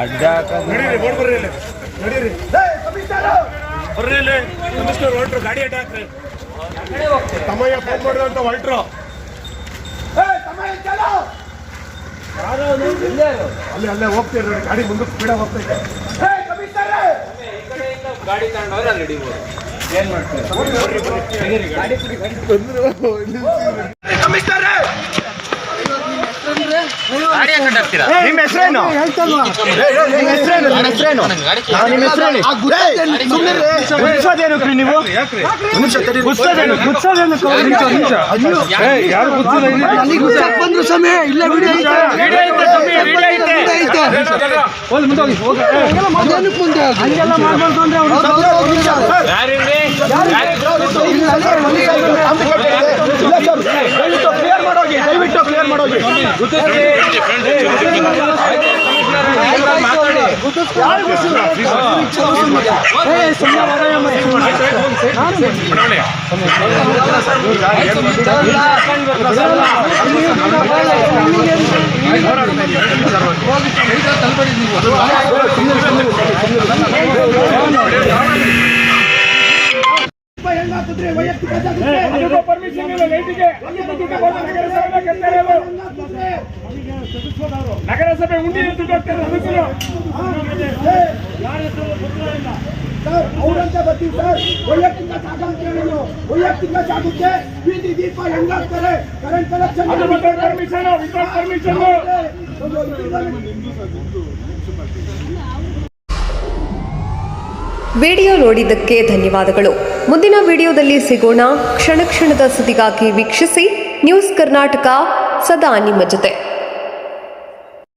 ಅಡ್ಡ ಬರ್ರಿ ಕಮಿಷನರ್ ಹೊರಟ್ರು ಗಾಡಿ ಅಡ್ಡ ಹಾಕ್ರಿ. ತಮ್ಮಯ್ಯ ಫೋನ್ ಮಾಡಿದ್ರು ಅಂತ ಹೊರಟ್ರು ಅಲ್ಲೇ ಅಲ್ಲೇ ಹೋಗ್ತೀರಿ ನೋಡಿ ಗಾಡಿ ಮುಂದಕ್ಕೆ ಸ್ಪೀಡಾಗಿ ಹೋಗ್ತೈತೆ. ಗಾಡಿ ತಗೊಂಡವ್ರೆ ಅಲ್ಲಿ ಹಿಡಿಬೋದು ಏನ್ ಮಾಡ್ತಾರೆ? ನಿಮ್ಮ ಹೆಸರೇನು? ನಿಮ್ಮ ಹೆಸರೇನು ನಿಮ್ಮ ಹೆಸರೇನು? ನಿಮ್ಮ ಹೆಸರೇನು ಗುಡ್ಸೋದೇನು ಕ್ರಿ ನೀವು? ಗುಡ್ಸೋದೇನು ಗುಡ್ಸೋದೇನು ಯಾರು ನನಗೆ ಗುಡ್ಸಕ್ ಬಂದ್ರು ಸಮಯ ಇಲ್ಲ ಮುಂದೆ ದಯವಿಟ್ಟು ಮಾಡೋದು ವೈಯಕ್ತಿಕ. ಪರ್ಮಿಷನ್ ಇಲ್ಲ ಲೈಟಿಗೆ. ನಗರಸಭೆ ಉಂಡಿ ದುಡ್ಡು ಹಾಕ್ತಾರೆ ಅದಕ್ಕೂ ಸರ್ ಅವರಂತ ಬರ್ತೀವಿ ಸರ್. ವೈಯಕ್ತಿಕ ಜಾಗ ಅಂತ ಹೇಳಿದ್ರು ವೈಯಕ್ತಿಕ ಜಾಗಕ್ಕೆ ಬೀದಿ ದೀಪ ಹೆಂಗಾಗ್ತಾರೆ? Current without permission without permission video ನೋಡಿದ್ದಕ್ಕೆ ಧನ್ಯವಾದಗಳು. ಮುಂದಿನ ವಿಡಿಯೋದಲ್ಲಿ ಸಿಗೋಣ. ಕ್ಷಣ ಕ್ಷಣದ ಸುದ್ದಿಗಾಗಿ ವೀಕ್ಷಿಸಿ. ನ್ಯೂಸ್ ಕರ್ನಾಟಕ ಸದಾ ನಿಮ್ಮ ಜೊತೆ.